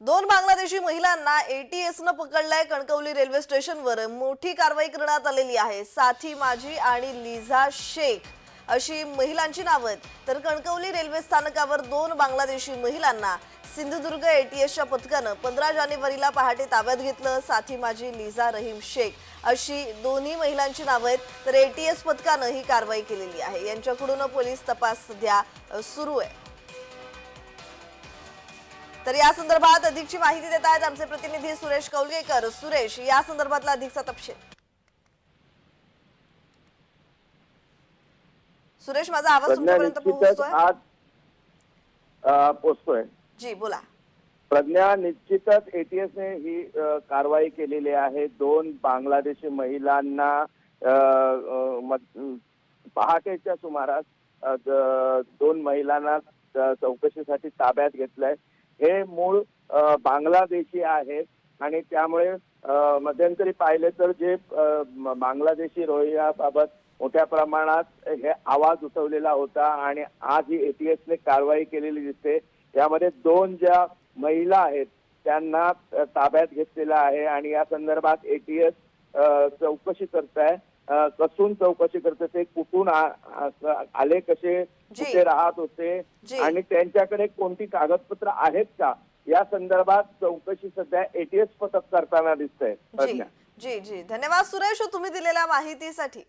दोन बांगलादेशी महिलांना एटीएसनं न पकडलाय कणकवली रेल्वे स्टेशनवर. मोठी कारवाई करण्यात आलेली आहे. साथी माझी आणि लिझा शेख अशी महिलांची नावं आहेत. तर कणकवली रेल्वे स्थानकावर दोन बांगलादेशी महिलांना सिंधुदुर्ग एटीएसच्या पथकानं पंधरा जानेवारीला पहाटे ताब्यात घेतलं. साथी माझी लिझा रहीम शेख अशी दोन्ही महिलांची नावं आहेत. तर एटीएस पथकानं ही कारवाई केलेली आहे. यांच्याकडून पोलीस तपास सध्या सुरू आहे. तर या संदर्भात अधिकची माहिती देत आहेत आमचे प्रतिनिधी सुरेश कौलगेकर. सुरेश या संदर्भातला अधिकचा तपशील. सुरेश माझा आवाज तुमच्यापर्यंत पोहोचतोय? आज जी बोला. प्रज्ञा निश्चितच एटीएस ने ही कारवाई केलेली आहे. दोन बांगलादेशी महिलांना पहाटेच्या सुमारास दोन महिलांना चौकशीसाठी ताब्यात घेतलंय. हे मूळ बांगलादेशी आहेत. आणि त्यामुळे मध्यंतरी पाहिले तर जे बांगलादेशी रोहिंग्याबाबत मोठ्या प्रमाणात हे आवाज उठवलेला होता आणि आज ही एटीएसने कारवाई केलेली दिसते. यामध्ये दोन ज्या महिला आहेत त्यांना ताब्यात घेतलेलं आहे आणि या संदर्भात एटीएस चौकशी करत आहे कसून चौकशी करते ते कुठून आले कसे. कुठे राहत होते. आणि त्यांच्याकडे कोणती कागदपत्र आहेत का या संदर्भात चौकशी सध्या एटीएस पथक करताना जी प्रज्ञा जी जी धन्यवाद सुरेश तुम्ही दिलेल्या माहितीसाठी